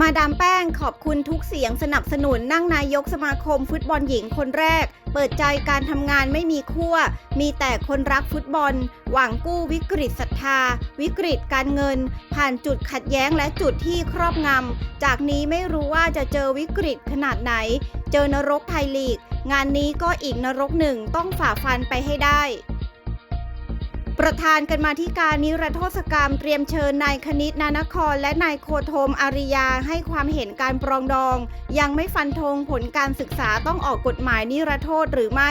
มาดามแป้งขอบคุณทุกเสียงสนับสนุนนั่งนายกสมาคมฟุตบอลหญิงคนแรก เปิดใจการทำงานไม่มีขั้ว มีแต่คนรักฟุตบอล หวังกู้วิกฤตศรัทธา วิกฤตการเงิน ผ่านจุดขัดแย้งและจุดที่ครอบงำ จากนี้ไม่รู้ว่าจะเจอวิกฤตขนาดไหน เจอนรกไทยลีก งานนี้ก็อีกนรกหนึ่งต้องฝ่าฟันไปให้ได้ ประธานกันมาที่การนิรโทษกรรมเตรียมเชิญนายคณิตนานคร และนายโคโทมอาริยาให้ความเห็นการปรองดอง ยังไม่ฟันธงผลการศึกษาต้องออกกฎหมายนิรโทษหรือไม่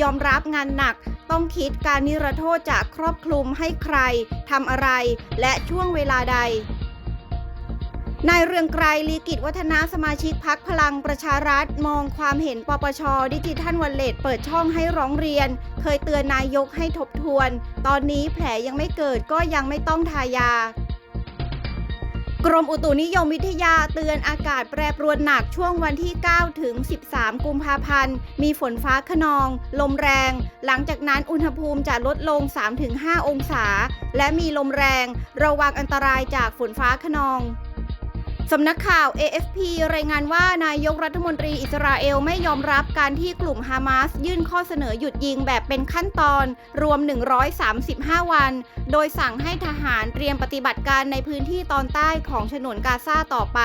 ยอมรับงานหนัก ต้องคิดการนิรโทษจะครอบคลุมให้ใครทำอะไร และช่วงเวลาใด นายเรืองไกรลีกิจวัฒนาสมาชิกพักพลังประชารัฐ มองความเห็นปปช ดิจิทัลวันเลตเปิดช่องให้ร้องเรียน เคยเตือนนายกให้ทบทวน ตอนนี้แผลยังไม่เกิดก็ยังไม่ต้องทายา กรมอุตุนิยมวิทยาเตือนอากาศแปรปรวนหนักช่วงวันที่ 9 ถึง 13 กุมภาพันธ์ มีฝนฟ้าขนอง ลมแรง หลังจากนั้นอุณหภูมิจะลดลง 3-5 องศา และมีลมแรง ระวังอันตรายจากฝนฟ้าขนอง สำนักข่าว AFP รายงานว่านายกรัฐมนตรีอิสราเอลไม่ยอมรับการที่กลุ่มฮามาสยื่นข้อเสนอหยุดยิงแบบเป็นขั้นตอน รวม 135 วัน โดยสั่งให้ทหารเตรียมปฏิบัติการในพื้นที่ตอนใต้ของฉนวนกาซาต่อไป